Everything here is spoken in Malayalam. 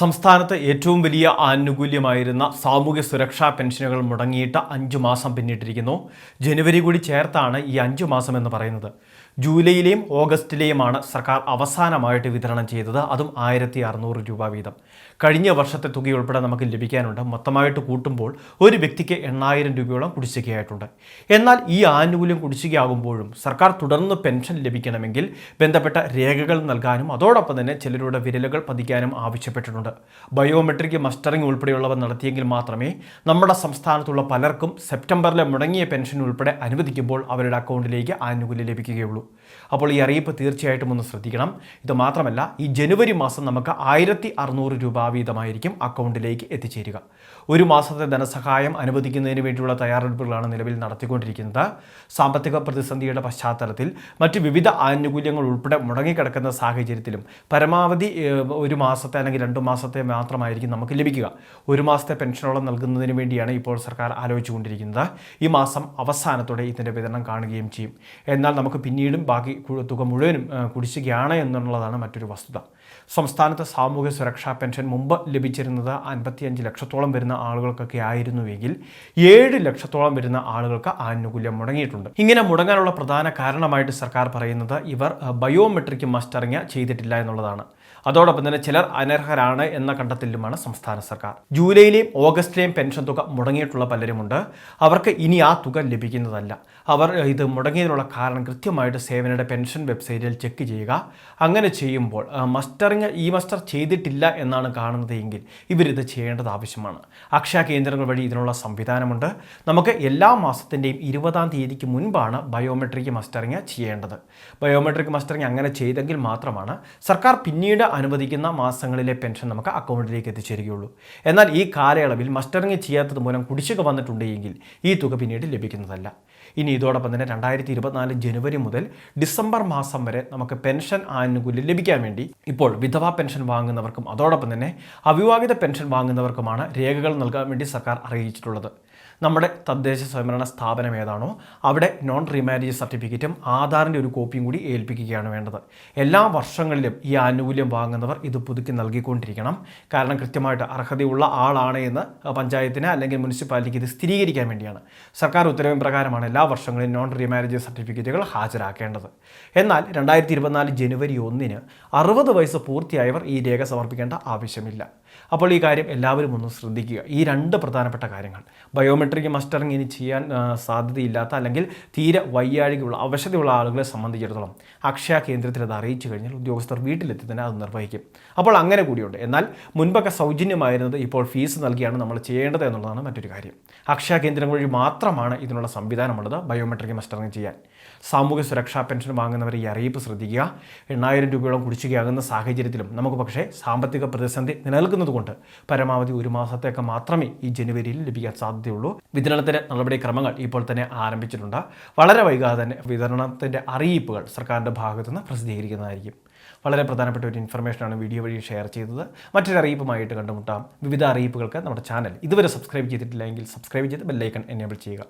സംസ്ഥാനത്ത് ഏറ്റവും വലിയ ആനുകൂല്യമായിരുന്ന സാമൂഹ്യ സുരക്ഷാ പെൻഷനുകൾ മുടങ്ങിയിട്ട് അഞ്ചു മാസം പിന്നിട്ടിരിക്കുന്നു. ജനുവരി കൂടി ചേർത്താണ് ഈ അഞ്ചു മാസം എന്ന് പറയുന്നത്. ജൂലൈയിലെയും ഓഗസ്റ്റിലെയുമാണ് സർക്കാർ അവസാനമായിട്ട് വിതരണം ചെയ്തത്. അതും ആയിരത്തി അറുന്നൂറ് രൂപ വീതം. കഴിഞ്ഞ വർഷത്തെ തുകയുൾപ്പെടെ നമുക്ക് ലഭിക്കാനുണ്ട്. മൊത്തമായിട്ട് കൂട്ടുമ്പോൾ ഒരു വ്യക്തിക്ക് എണ്ണായിരം രൂപയോളം കുടിശ്ശികയായിട്ടുണ്ട്. എന്നാൽ ഈ ആനുകൂല്യം കുടിശ്ശികയാകുമ്പോഴും സർക്കാർ തുടർന്ന് പെൻഷൻ ലഭിക്കണമെങ്കിൽ ബന്ധപ്പെട്ട രേഖകൾ നൽകാനും അതോടൊപ്പം തന്നെ ചിലരുടെ വിരലുകൾ പതിക്കാനും ആവശ്യപ്പെട്ടിട്ടുണ്ട്. ബയോമെട്രിക് മസ്റ്ററിംഗ് ഉൾപ്പെടെയുള്ളവ നടത്തിയെങ്കിൽ മാത്രമേ നമ്മുടെ സംസ്ഥാനത്തുള്ള പലർക്കും സെപ്റ്റംബറിലെ മുടങ്ങിയ പെൻഷൻ ഉൾപ്പെടെ അനുവദിക്കുമ്പോൾ അവരുടെ അക്കൗണ്ടിലേക്ക് ആനുകൂല്യം ലഭിക്കുകയുള്ളൂ. അപ്പോൾ ഈ അറിയിപ്പ് തീർച്ചയായിട്ടും ഒന്ന് ശ്രദ്ധിക്കണം. ഇത് മാത്രമല്ല ഈ ജനുവരി മാസം നമുക്ക് ആയിരത്തി അറുന്നൂറ് രൂപ വീതമായിരിക്കും അക്കൗണ്ടിലേക്ക് എത്തിച്ചേരുക. ഒരു മാസത്തെ ധനസഹായം അനുവദിക്കുന്നതിന് വേണ്ടിയുള്ള തയ്യാറെടുപ്പുകളാണ് നിലവിൽ നടത്തിക്കൊണ്ടിരിക്കുന്നത്. സാമ്പത്തിക പ്രതിസന്ധിയുടെ പശ്ചാത്തലത്തിൽ മറ്റ് വിവിധ ആനുകൂല്യങ്ങൾ ഉൾപ്പെടെ മുടങ്ങിക്കിടക്കുന്ന സാഹചര്യത്തിലും പരമാവധി ഒരു മാസത്തെ അല്ലെങ്കിൽ രണ്ട് മാസത്തെ മാത്രമായിരിക്കും നമുക്ക് ലഭിക്കുക. ഒരു മാസത്തെ പെൻഷനോളം നൽകുന്നതിന് വേണ്ടിയാണ് ഇപ്പോൾ സർക്കാർ ആലോചിച്ചുകൊണ്ടിരിക്കുന്നത്. ഈ മാസം അവസാനത്തോടെ ഇതിന്റെ വിതരണം കാണുകയും ചെയ്യും. എന്നാൽ നമുക്ക് പിന്നീടും ബാക്കി തുക മുഴുവനും കുടിശ്ശികയാണ് എന്നുള്ളതാണ് മറ്റൊരു വസ്തുത. സംസ്ഥാനത്ത് സാമൂഹ്യ സുരക്ഷാ പെൻഷൻ മുമ്പ് ലഭിച്ചിരുന്നത് അൻപത്തിയഞ്ച് ലക്ഷത്തോളം വരുന്ന ആളുകൾക്കൊക്കെ ആയിരുന്നുവെങ്കിൽ ഏഴ് ലക്ഷത്തോളം വരുന്ന ആളുകൾക്ക് ആനുകൂല്യം മുടങ്ങിയിട്ടുണ്ട്. ഇങ്ങനെ മുടങ്ങാനുള്ള പ്രധാന കാരണമായിട്ട് സർക്കാർ പറയുന്നത് ഇവർ ബയോമെട്രിക് മസ്റ്ററിങ് ചെയ്തിട്ടില്ല എന്നുള്ളതാണ്. അതോടൊപ്പം തന്നെ ചിലർ അനർഹരാണ് എന്ന കണ്ടെത്തലുമാണ് സംസ്ഥാന സർക്കാർ. ജൂലൈയിലെയും ഓഗസ്റ്റിലെയും പെൻഷൻ തുക മുടങ്ങിയിട്ടുള്ള പലരുമുണ്ട്. അവർക്ക് ഇനി ആ തുക ലഭിക്കുന്നതല്ല. അവർ ഇത് മുടങ്ങിയതിനുള്ള കാരണം കൃത്യമായിട്ട് സേവനയുടെ പെൻഷൻ വെബ്സൈറ്റിൽ ചെക്ക് ചെയ്യുക. അങ്ങനെ ചെയ്യുമ്പോൾ ആ, മസ്റ്ററിങ് ഈ മസ്റ്റർ ചെയ്തിട്ടില്ല എന്നാണ് കാണുന്നത് എങ്കിൽ ഇവരിത് ചെയ്യേണ്ടത് ആവശ്യമാണ്. അക്ഷയ കേന്ദ്രങ്ങൾ വഴി ഇതിനുള്ള സംവിധാനമുണ്ട്. നമുക്ക് എല്ലാ മാസത്തിന്റെയും ഇരുപതാം തീയതിക്ക് മുൻപാണ് ബയോമെട്രിക് മസ്റ്ററിങ് ചെയ്യേണ്ടത്. ബയോമെട്രിക് മസ്റ്ററിങ് അങ്ങനെ ചെയ്തെങ്കിൽ മാത്രമാണ് സർക്കാർ പിന്നീട് അനുവദിക്കുന്ന മാസങ്ങളിലെ പെൻഷൻ നമുക്ക് അക്കൗണ്ടിലേക്ക് എത്തിച്ചേരുകയുള്ളൂ. എന്നാൽ ഈ കാലയളവിൽ മസ്റ്ററിങ് ചെയ്യാത്തത് മൂലം കുടിശ്ശിക വന്നിട്ടുണ്ടെങ്കിൽ ഈ തുക പിന്നീട് ലഭിക്കുന്നതല്ല. ഇനി ഇതോടൊപ്പം തന്നെ രണ്ടായിരത്തി ഇരുപത്തിനാല് ജനുവരി മുതൽ ഡിസംബർ മാസം വരെ നമുക്ക് പെൻഷൻ ആനുകൂല്യം ലഭിക്കാൻ വേണ്ടി ഇപ്പോൾ വിധവാ പെൻഷൻ വാങ്ങുന്നവർക്കും അതോടൊപ്പം തന്നെ അവിവാഹിത പെൻഷൻ വാങ്ങുന്നവർക്കുമാണ് രേഖകൾ നൽകാൻ വേണ്ടി സർക്കാർ അറിയിച്ചിട്ടുള്ളത്. നമ്മുടെ തദ്ദേശ സ്വയംഭരണ സ്ഥാപനം ഏതാണോ അവിടെ നോൺ റീമാരേജ് സർട്ടിഫിക്കറ്റും ആധാറിന്റെ ഒരു കോപ്പിയും കൂടി ഏൽപ്പിക്കുകയാണ് വേണ്ടത്. എല്ലാ വർഷങ്ങളിലും ഈ ആനുകൂല്യം വാങ്ങുന്നവർ ഇത് പുതുക്കി നൽകിക്കൊണ്ടിരിക്കണം. കാരണം കൃത്യമായിട്ട് അർഹതയുള്ള ആളാണ് എന്ന് പഞ്ചായത്തിന് അല്ലെങ്കിൽ മുനിസിപ്പാലിറ്റിക്ക് ഇത് സ്ഥിരീകരിക്കാൻ വേണ്ടിയാണ്. സർക്കാർ ഉത്തരവിൻ പ്രകാരമാണ് എല്ലാ വർഷങ്ങളിലും നോൺ റീമാരേജ് സർട്ടിഫിക്കറ്റുകൾ ഹാജരാക്കേണ്ടത്. എന്നാൽ രണ്ടായിരത്തി ഇരുപത്തിനാല് ജനുവരി ഒന്നിന് അറുപത് വയസ്സ് പൂർത്തിയായവർ ഈ രേഖ സമർപ്പിക്കേണ്ട ആവശ്യമില്ല. അപ്പോൾ ഈ കാര്യം എല്ലാവരും ഒന്ന് ശ്രദ്ധിക്കുക. ഈ രണ്ട് പ്രധാനപ്പെട്ട കാര്യങ്ങൾ. ബയോമെട്രിക് മസ്റ്ററിങ് ഇനി ചെയ്യാൻ സാധ്യതയില്ലാത്ത അല്ലെങ്കിൽ തീരെ വയ്യാഴികയുള്ള അവശതയുള്ള ആളുകളെ സംബന്ധിച്ചിടത്തോളം അക്ഷയ കേന്ദ്രത്തിൽ അത് അറിയിച്ചു കഴിഞ്ഞാൽ ഉദ്യോഗസ്ഥർ വീട്ടിലെത്തി തന്നെ അത് നിർവഹിക്കും. അപ്പോൾ അങ്ങനെ കൂടിയുണ്ട്. എന്നാൽ മുൻപൊക്കെ സൗജന്യമായിരുന്നത് ഇപ്പോൾ ഫീസ് നൽകിയാണ് നമ്മൾ ചെയ്യേണ്ടത് എന്നുള്ളതാണ് മറ്റൊരു കാര്യം. അക്ഷയ കേന്ദ്രം വഴി മാത്രമാണ് ഇതിനുള്ള സംവിധാനമുള്ളത് ബയോമെട്രിക് മസ്റ്ററിങ് ചെയ്യാൻ. സാമൂഹ്യ സുരക്ഷാ പെൻഷൻ വാങ്ങുന്നവർ ഈ അറിയിപ്പ് ശ്രദ്ധിക്കുക. എണ്ണായിരം രൂപയോളം കുടിശ്ശികയാകുന്ന സാഹചര്യത്തിലും നമുക്ക് പക്ഷേ സാമ്പത്തിക പ്രതിസന്ധി നിലനിൽക്കുന്നതുകൊണ്ട് പരമാവധി ഒരു മാസത്തേക്ക് മാത്രമേ ഈ ജനുവരിയിൽ ലഭിക്കാൻ സാധ്യതയുള്ളൂ. വിതരണത്തിന് നടപടിക്രമങ്ങൾ ഇപ്പോൾ തന്നെ ആരംഭിച്ചിട്ടുണ്ട്. വളരെ വൈകാതെ തന്നെ വിതരണത്തിന്റെ അറിയിപ്പുകൾ സർക്കാരിന്റെ ഭാഗത്തുനിന്ന് പ്രസിദ്ധീകരിക്കുന്നതായിരിക്കും. വളരെ പ്രധാനപ്പെട്ട ഒരു ഇൻഫർമേഷനാണ് വീഡിയോ വഴി ഷെയർ ചെയ്തത്. മറ്റൊരു അറിയിപ്പുമായിട്ട് കണ്ടുമുട്ടാം. വിവിധ അറിയിപ്പുകൾക്ക് നമ്മുടെ ചാനൽ ഇതുവരെ സബ്സ്ക്രൈബ് ചെയ്തിട്ടില്ലെങ്കിൽ സബ്സ്ക്രൈബ് ചെയ്ത് ബെല്ലൈക്കൺ എനേബിൾ ചെയ്യുക.